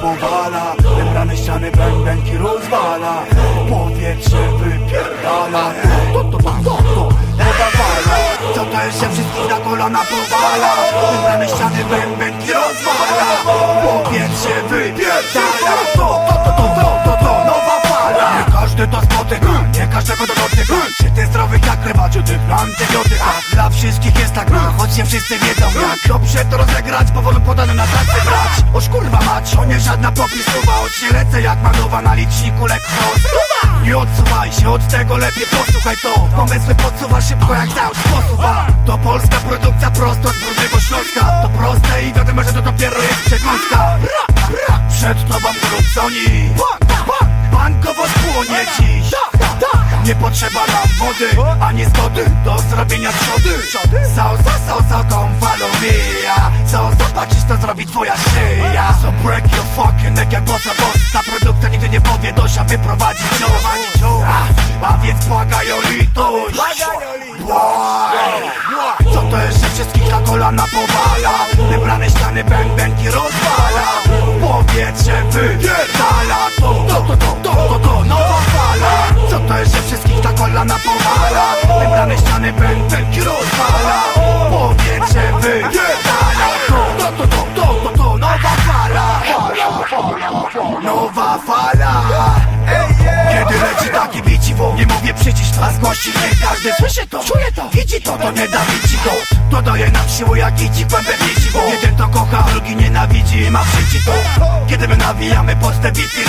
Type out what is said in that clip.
powala Wybrane ściany bębenki rozwala Powietrze wypierdala Co też, że wszystkich na kolana powala Wybrane ściany bębenki rozwala. Powietrze wypierdala. To, to, to, to, to, to, to, nowa fala. Nie każdy to spotyka, nie każdego to dotyka. Czy ty zdrowych jak rybaciotyk, antybiotyka Dla wszystkich jest tak gra, choć nie wszyscy wiedzą jak Dobrze to rozegrać, powolu podane na tacy brać. Oż kurwa mać, to nie żadna popisowa Choć nie lecę jak manowa na liczniku lekko Nie się od tego, lepiej posłuchaj to. Pomysły podsuwa szybko jak cały posuwa To polska produkcja prosto z brudnego Śląska. To proste i wiadomo, że to dopiero jest przekąska Przed tobą grup Sony. Bankowo spłonie dziś. Nie potrzeba nam wody Ani zgody do zrobienia trzody. Sausa, sausa, tą falą mija. Co zobaczysz to zrobi twoja szyja So break your fucking neck jak bossa boss Ta produkcja nigdy nie powie dosia wyprowadzić cię a, a więc błagaj o litość Nowa fala. Kiedy leci taki biciwo Nie mówię przycisz to, a zgłosi nie każdy. Słyszy to, czuje to, widzi to, to nie da widzi go To daje nam siłę jak idzi głębę bo Jeden to kocha, drugi nienawidzi ma to. Kiedy my nawijamy pod te bity